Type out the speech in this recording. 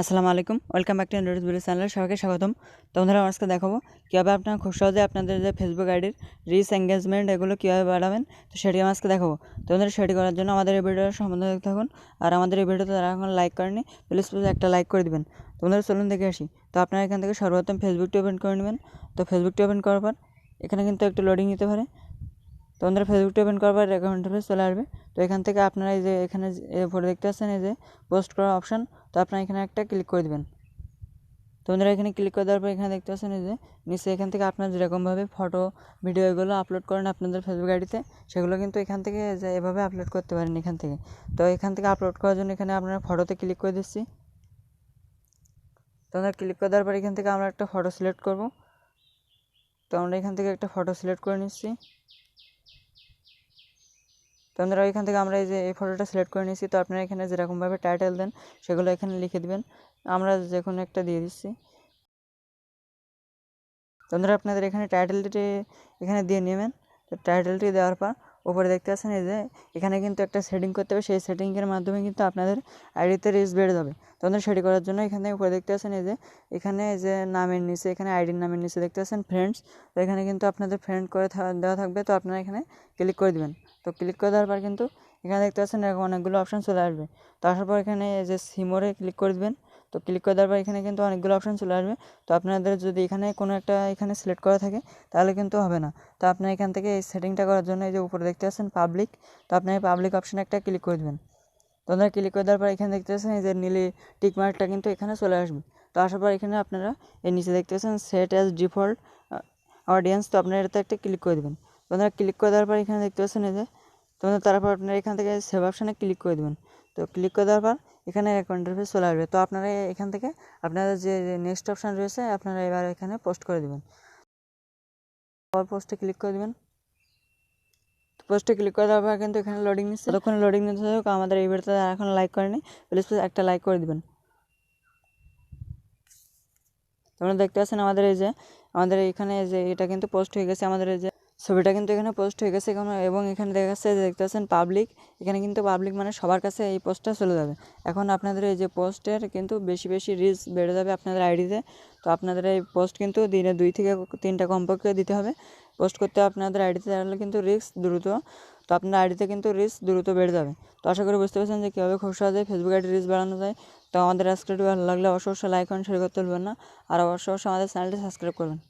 আসসালামু আলাইকুম। Welcome back to android video চ্যানেলে সবাইকে স্বাগতম। তো বন্ধুরা, আজকে দেখাবো কীভাবে আপনারা খুব সহজে আপনাদের যে ফেসবুক আইডির রিস এঙ্গেজমেন্ট এগুলো কীভাবে বাড়াবেন, তো সেটি আমি আজকে দেখাবো। তো বন্ধুরা, সেটি করার জন্য আমাদের এই ভিডিওর সম্বন্ধে দেখতে থাকুন। আর আমাদের এই ভিডিওতে তারা এখন লাইক করেনি প্লিজ প্লিজ একটা লাইক করে দিবেন। তো বন্ধুরা, চলুন দেখে আসি। তো আপনারা এখান থেকে সর্বপ্রথম ফেসবুকটি ওপেন করে নেবেন। তো ফেসবুকটি ওপেন করার পর এখানে কিন্তু একটু লোডিং নিতে পারে। তো আমাদের ফেসবুকটা ওপেন করার পর অ্যাকাউন্ট চলে আসবে। তো এখান থেকে আপনারা এই যে এখানে ফটো দেখতে পাচ্ছেন, এই যে পোস্ট করার অপশান তো আপনারা এখানে একটা ক্লিক করে দেবেন। তো বন্ধুরা, এখানে ক্লিক করে দেওয়ার পর এখানে দেখতে পাচ্ছেন যে নিচে এখান থেকে আপনার যেরকমভাবে ফটো ভিডিও এগুলো আপলোড করেন আপনাদের ফেসবুক আইডিতে সেগুলো কিন্তু এখান থেকে এভাবে আপলোড করতে পারেন এখান থেকে। তো এখান থেকে আপলোড করার জন্য এখানে আপনারা ফটোতে ক্লিক করে দিচ্ছি। তো আমরা ক্লিক করে দেওয়ার পর এখান থেকে আমরা একটা ফটো সিলেক্ট করব। তো আমরা এখান থেকে একটা ফটো সিলেক্ট করে নিচ্ছি। তো আমরা এখান থেকে আমরা এই যে এই ফটোটা সিলেক্ট করে নিয়েছি। তো আপনারা এখানে যেরকমভাবে টাইটেল দেন, সেগুলো এখানে লিখে দিবেন। আমরা যে কোনো একটা দিয়ে দিচ্ছি। তো বন্ধুরা, আপনাদের এখানে টাইটেলটি এখানে দিয়ে নেবেন। তো টাইটেলটি দেওয়ার পর উপরে দেখতে পাচ্ছেন এই যে, এখানে কিন্তু একটা সেটিং করতে হবে। সেই সেটিংয়ের মাধ্যমে কিন্তু আপনাদের আইডিতে রিচ বেড়ে যাবে। তো আমাদের সেটি করার জন্য এখানে উপরে দেখতে পাচ্ছেন এই যে, এখানে যে নামের নিচে, এখানে আইডির নামের নিচে দেখতে পাচ্ছেন ফ্রেন্ডস তো এখানে কিন্তু আপনাদের ফ্রেন্ড করে দেওয়া থাকবে। তো আপনারা এখানে ক্লিক করে দিবেন। তো ক্লিক করে দেওয়ার পর কিন্তু এখানে দেখতে পাচ্ছেন এরকম অনেকগুলো অপশান চলে আসবে। তো আসার পর এখানে যে সিমোরে ক্লিক করে দেবেন। তো ক্লিক করে দেওয়ার পর এখানে কিন্তু অনেকগুলো অপশান চলে আসবে। তো আপনাদের যদি এখানে কোনো একটা এখানে সিলেক্ট করা থাকে, তাহলে কিন্তু হবে না। তো আপনার এখান থেকে এই সেটিংটা করার জন্য এই যে উপরে দেখতে পাচ্ছেন পাবলিক তো আপনি পাবলিক অপশানে একটা ক্লিক করে দেবেন। তো আপনারা ক্লিক করে দেওয়ার পর এখানে দেখতে পাচ্ছেন এই যে নীলি টিকমার্কটা কিন্তু এখানে চলে আসবে। তো আসার পর এখানে আপনারা এই নিচে দেখতে পাচ্ছেন সেট অ্যাজ ডিফল্ট অডিয়েন্স তো আপনারা এটাতে একটা ক্লিক করে দেবেন। আপনারা ক্লিক করে দেওয়ার পর এখানে দেখতে পাচ্ছেন যে, তো তারপর আপনারা এখান থেকে সেভ অপশানে ক্লিক করে দেবেন। তো ক্লিক করে দেওয়ার পর এখানে এক ইন্টারফেস চলে আসবে। তো আপনারা এখান থেকে আপনাদের যে নেক্সট অপশান রয়েছে, আপনারা এবার এখানে পোস্ট করে দেবেন। আবার পোস্টে ক্লিক করে দেবেন। পোস্টে ক্লিক করে দেওয়ার পর কিন্তু এখানে লোডিং নিচ্ছে। ততক্ষণ লোডিং নিতে হোক আমাদের এই ভিডিওতে এখন লাইক করেনি। প্লিজ প্লিজ একটা লাইক করে দেবেন। তোমরা দেখতে পাচ্ছেন আমাদের এই যে, আমাদের এখানে যে এটা কিন্তু পোস্ট হয়ে গেছে। আমাদের এই যে ছবিটা কিন্তু এখানে পোস্ট হয়ে গেছে এখন এবং এখানে দেখা যাচ্ছে যে দেখতে পাচ্ছেন পাবলিক এখানে কিন্তু পাবলিক মানে সবার কাছে এই পোস্টটা চলে যাবে। এখন আপনাদের এই যে পোস্টের কিন্তু বেশি বেশি রিচ বেড়ে যাবে আপনাদের আইডিতে তো। আপনাদের এই পোস্ট কিন্তু দিনে দুই থেকে তিনটা কমপক্ষে দিতে হবে। পোস্ট করতে আপনাদের আইডিতে তাহলে কিন্তু রিস্ক দ্রুত। তো আপনার আইডিতে কিন্তু রিস্ক দ্রুত বেড়ে যাবে। তো আশা করি বুঝতে পারছেন যে কীভাবে খুব সহজে ফেসবুক আইডি রিস্ক বাড়ানো যায়। তো আমাদের আজকে ভালো লাগলে অবশ্যই লাইক করেন শেয়ার করতে ভুলবেন না। আর অবশ্যই অবশ্যই আমাদের চ্যানেলটি সাবস্ক্রাইব করবেন।